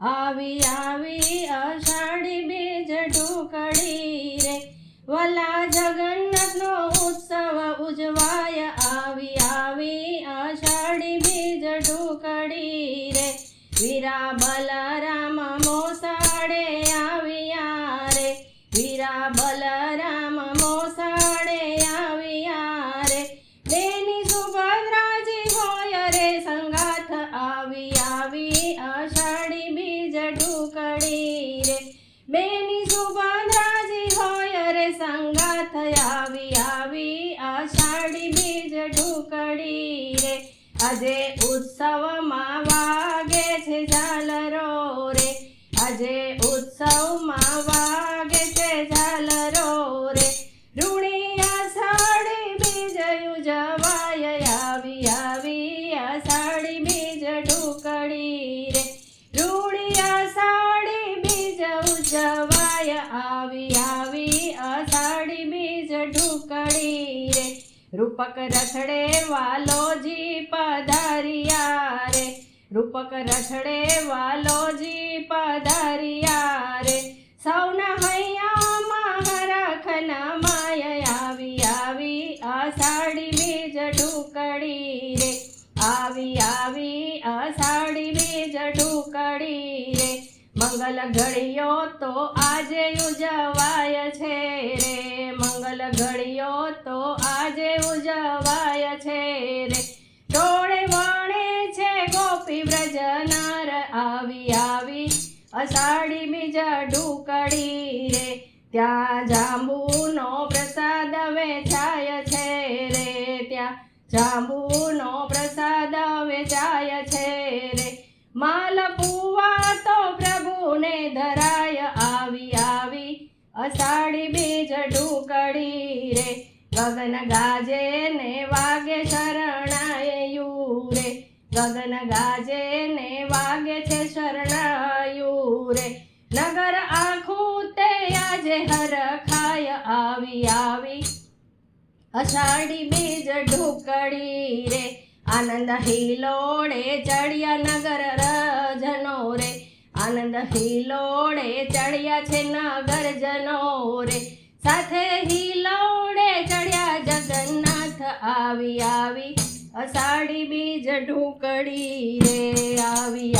આવી આવી અષાઢી બીજ ઢોકળી રે. વલા જગન્નાથનો ઉત્સવ ઉજવાય. આવી આવી અષાઢી બીજ ઢોકળી રે. વીરા બલરામ મોસાડે આવ્યા રે. વીરા બલરામ બેની રાજી હોય રે સંગાથ આવી આવી આષાઢી બીજ ઢુકડી રે. આજે ઉત્સવમાં બીજ ઉજવાય આવી આવી અષાઢી બીજ ઢુકડી રે. રૂપક રથડે વાલોજી પધારિયા રે. રૂપક રથડે વાલોજી પધારિયા રે. સૌના હૈયામાં હરખના માય આવી આવી અષાઢી બીજ ઢુકડી રે. આવી આવી અષાઢી મંગલ ઘડિયો તો આજે ઉજવાય છે રે. મંગલ ઘડિયો તો આજે ઉજવાય છે રે. ટોળે વણે છે ગોપી વ્રજ નર આવી આવી અષાઢી બીજ ઢુકડી રે. ત્યાં જાંબુનો પ્રસાદ વેચાય છે રે. ત્યાં જાંબુનો અષાઢી બીજ ઢુકડી રે. ગગન ગાજે ને વાગે શરણાયુ રે. ગગન ગાજે ને વાગે છે શરણાયુ રે. નગર આખું તે આજે હર ખાય આવી આવી. અષાઢી બીજ ઢુકડી રે. આનંદ હિલોડે ચડિયા નગર રજનો રે. આનંદ હિલોડે ચડ્યા છે નગરજનો રે. સાથે હિલોડે ચડ્યા જગન્નાથ આવી આવી. અષાઢી બીજ ઢુકડી રે આવી.